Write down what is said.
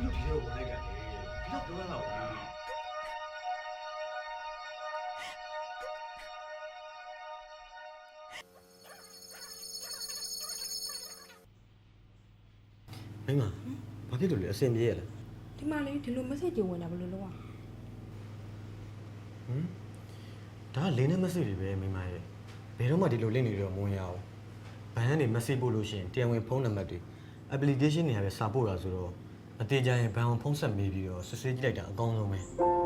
ဒီလိုဝင်လိုက်တာလဲဒီတော့ပြောရတော့ဘူးမိမဘာဖြစ်လို့လဲအဆင်ပြေရလားဒီမှာလေဒီလို message ကြဝင်တာဘယ်လိုလုပ်อ่ะဟမ်ဒါကလင်းနဲ့မက်ဆေ့တွေပဲမိမရဲ့ဘယ်တော့မှဒီလိုလင့်နေတော့မဝင်ရအောင်ဘန်ကနေမက်ဆေ့ပို့လို့ရှိရင်တရားဝင်ဖုန်းနံပါတ်တွေ application တွေဟာပဲစာပို့တာဆိုတော့ အသေးကြရင်ဘန်အောင်ဖုန်းဆက်မေးပြီးတော့စစ်ဆေးကြည့်လိုက်တာအကောင်းဆုံးပဲ